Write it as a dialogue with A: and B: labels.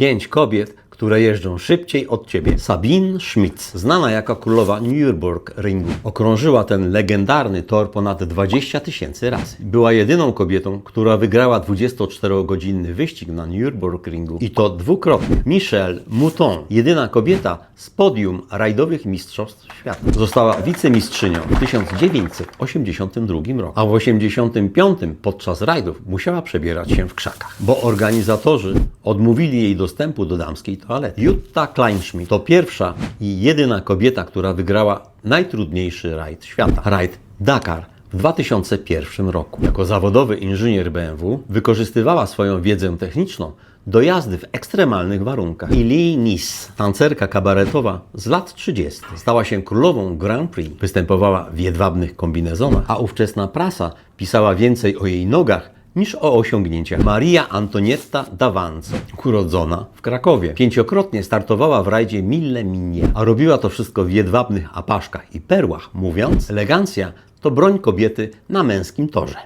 A: Pięć kobiet, które jeżdżą szybciej od ciebie. Sabine Schmitz, znana jako królowa Nürburgringu, okrążyła ten legendarny tor ponad 20 tysięcy razy. Była jedyną kobietą, która wygrała 24-godzinny wyścig na Nürburgringu i to dwukrotnie. Michelle Mouton, jedyna kobieta z podium rajdowych mistrzostw świata. Została wicemistrzynią w 1982 roku, a w 1985 podczas rajdów musiała przebierać się w krzakach, bo organizatorzy odmówili jej dostępu do damskiej toalety. Jutta Kleinschmidt to pierwsza i jedyna kobieta, która wygrała najtrudniejszy rajd świata. Rajd Dakar w 2001 roku. Jako zawodowy inżynier BMW wykorzystywała swoją wiedzę techniczną do jazdy w ekstremalnych warunkach. Ili Nis, tancerka kabaretowa z lat 30. Stała się królową Grand Prix. Występowała w jedwabnych kombinezonach, a ówczesna prasa pisała więcej o jej nogach niż o osiągnięciach. Maria Antonietta Davanzo, urodzona w Krakowie. Pięciokrotnie startowała w rajdzie Mille Miglia, a robiła to wszystko w jedwabnych apaszkach i perłach, mówiąc, elegancja to broń kobiety na męskim torze.